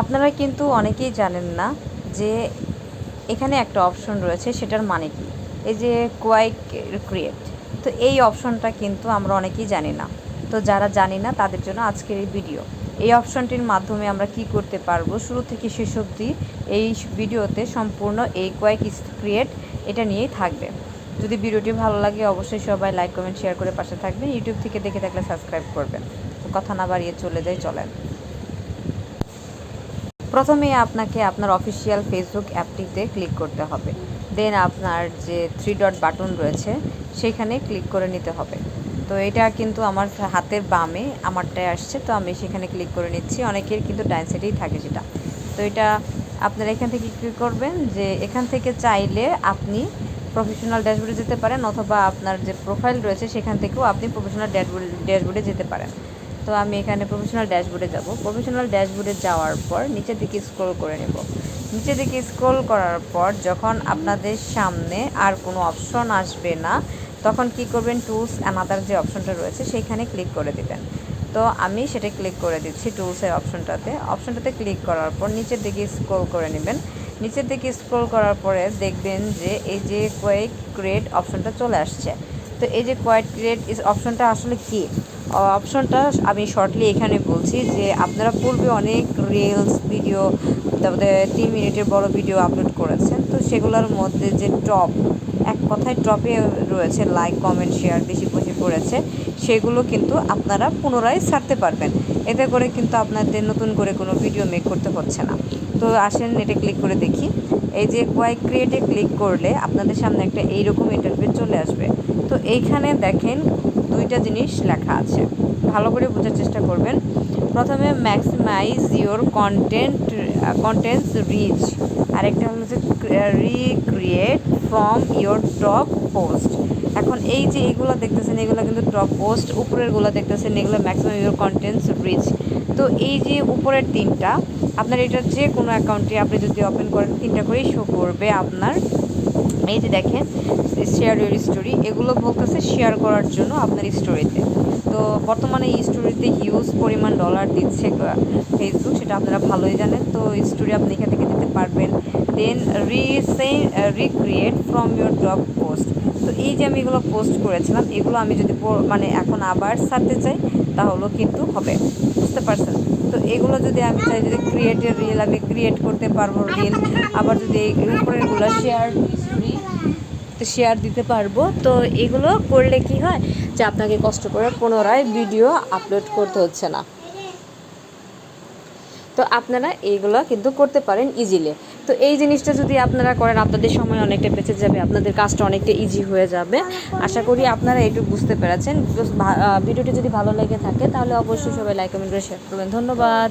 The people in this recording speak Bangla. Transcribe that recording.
আপনারা কিন্তু অনেকেই জানেন না যে এখানে একটা অপশন রয়েছে, সেটার মানে কি? এই যে কোয়াইক ক্রিয়েট তো এই অপশনটা কিন্তু আমরা অনেকেই জানি না। তো যারা জানি না, তাদের জন্য আজকের এই ভিডিও এই অপশনটির মাধ্যমে আমরা কি করতে পারব? শুরু থেকে শেষ অবধি এই ভিডিওতে সম্পূর্ণ এই কোয়াইক ক্রিয়েট এটা নিয়েই থাকবে। যদি ভিডিওটি ভালো লাগে, অবশ্যই সবাই লাইক কমেন্ট শেয়ার করে পাশে থাকবেন। ইউটিউব থেকে দেখে থাকলে সাবস্ক্রাইব করবেন। কথা না বাড়িয়ে চলে যাই, চলেন। প্রথমে আপনাকে আপনার অফিসিয়াল ফেসবুক অ্যাপটিতে ক্লিক করতে হবে। দেন আপনার যে থ্রি ডট বাটন রয়েছে, সেখানে ক্লিক করে নিতে হবে। তো এটা কিন্তু আমার হাতের বামে, আমারটায় আসছে, তো আমি সেখানে ক্লিক করে নিচ্ছি। অনেকের কিন্তু ডাইন সাইডেই থাকে সেটা তো এটা আপনারা এখান থেকে কী করবেন যে, এখান থেকে চাইলে আপনি প্রফেশনাল ড্যাশবোর্ডে যেতে পারেন, অথবা আপনার যে প্রোফাইল রয়েছে, সেখান থেকেও আপনি প্রফেশনাল ড্যাশবোর্ডে যেতে পারেন। তো আমি এখানে প্রফেশনাল ড্যাশবোর্ডে যাব। প্রফেশনাল ড্যাশবোর্ডে যাওয়ার পর নিচের দিকে স্ক্রল করে নেব। নিচের দিকে স্ক্রল করার পর যখন আপনাদের সামনে আর কোনো অপশন আসবে না, তখন কি করবেন? টুলস অ্যানাদার যে অপশনটা রয়েছে সেইখানে ক্লিক করে দেবেন। তো আমি সেটা ক্লিক করে দিচ্ছি টুলসের অপশনটাতে অপশনটাতে ক্লিক করার পর নিচের দিকে স্ক্রল করে নেবেন। নিচের দিকে স্ক্রল করার পরে দেখবেন যে এই যে কোয়েক ক্রিয়েট অপশনটা চলে আসছে। তো এই যে কোয়াইট ইস অপশনটা আসলে কি? অপশনটা আমি শর্টলি এখানে বলছি যে আপনারা পূর্বে অনেক রিলস ভিডিও তারপরে তিন মিনিটের বড় ভিডিও আপলোড করেছেন। তো সেগুলোর মধ্যে যে টপ কথায় টপে রয়েছে লাইক কমেন্ট শেয়ার বেশি বেশি পড়েছে সেগুলো কিন্তু আপনারা পুনরায় ছাড়তে পারবেন। এতে করে কিন্তু আপনাদের নতুন করে কোনো ভিডিও মেক করতে হচ্ছে না। তো আসেন এটা ক্লিক করে দেখি। এই যে কোয়াই ক্রিয়েটে ক্লিক করলে আপনাদের সামনে একটা এইরকম ইন্টারভিউ চলে আসবে। তো এইখানে দেখেন দুইটা জিনিস লেখা আছে। ভালো করে বোঝার চেষ্টা করবেন। প্রথমে maximise your content contents reach আরেকটা হলো যে recreate from your top post এখন এই যে এইগুলো দেখতেছেন, এগুলো কিন্তু টপ পোস্ট উপরেরগুলো দেখতেছেন, এগুলো ম্যাক্সিমাম ইউর কন্টেন্টস রিচ তো এই যে উপরের তিনটা, আপনার এটার যে কোনো অ্যাকাউন্টে আপনি যদি ওপেন করেন, তিনটা করেই শো করবে আপনার এই যে দেখেন শেয়ার ইউর স্টোরি এগুলো বলতেছে শেয়ার করার জন্য আপনার স্টোরিতে তো। বর্তমানে এই স্টোরিতে হিউজ পরিমাণ ডলার দিচ্ছে ফেসবুক সেটা আপনারা ভালোই জানেন। তো স্টোরি আপনি এখান থেকে দিতে পারবেন। Then re recreate from your top post তো এই যে আমি এগুলো পোস্ট করেছিলাম, এগুলো আমি যদি মানে এখন আবার ছাড়তে চাই, তাহলেও কিন্তু হবে। বুঝতে পারছেন? তো এগুলো যদি আমি চাই যদি ক্রিয়েটের রিল আমি ক্রিয়েট করতে পারব রিল আবার যদি উপরেরগুলো শেয়ার শেয়ার দিতে পারব। তো এগুলো করলে কি হয় যে আপনাকে কষ্ট করে পুনরায় ভিডিও আপলোড করতে হচ্ছে না। তো আপনারা এইগুলো কিন্তু করতে পারেন ইজিলি তো এই জিনিসটা যদি আপনারা করেন, আপনাদের সময় অনেকটা বেঁচে যাবে, আপনাদের কাজটা অনেকটা ইজি হয়ে যাবে। আশা করি আপনারা এইটুকু বুঝতে পেরেছেন। ভিডিওটি যদি ভালো লেগে থাকে, তাহলে অবশ্যই সবাই লাইক কমেন্ট করে শেয়ার করবেন। ধন্যবাদ।